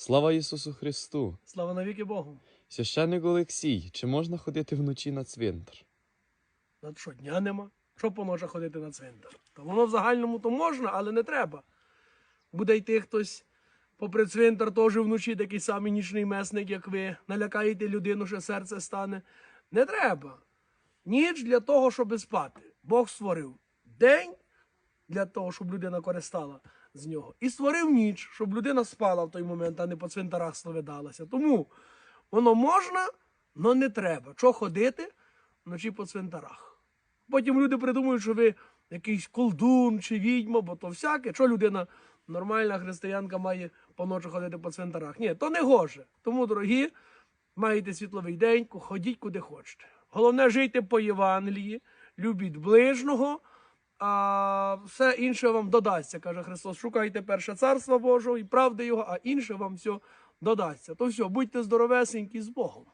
Слава Ісусу Христу! Слава навіки Богу. Священник Олексій, чи можна ходити вночі на цвинтар? Над що дня нема? Що поможе ходити на цвинтар? Та воно в загальному то можна, але не треба. Буде йти хтось попри цвинтар, теж вночі такий самий нічний месник, як ви. Налякаєте людину, що серце стане. Не треба. Ніч для того, щоб спати. Бог створив день для того, щоб людина користала з нього. І створив ніч, щоб людина спала в той момент, а не по цвинтарах словидалася. Тому воно можна, але не треба. Чого ходити вночі по цвинтарах? Потім люди придумують, що ви якийсь колдун чи відьма, бо то всяке. Що людина, нормальна християнка, має поночі ходити по цвинтарах? Ні, то не гоже. Тому, дорогі, маєте світловий день, ходіть куди хочете. Головне, жийте по Євангелії, любіть ближнього, а все інше вам додасться, каже Христос. Шукайте перше царство Божого і правди Його, а інше вам все додасться. То все, будьте здоровесенькі з Богом.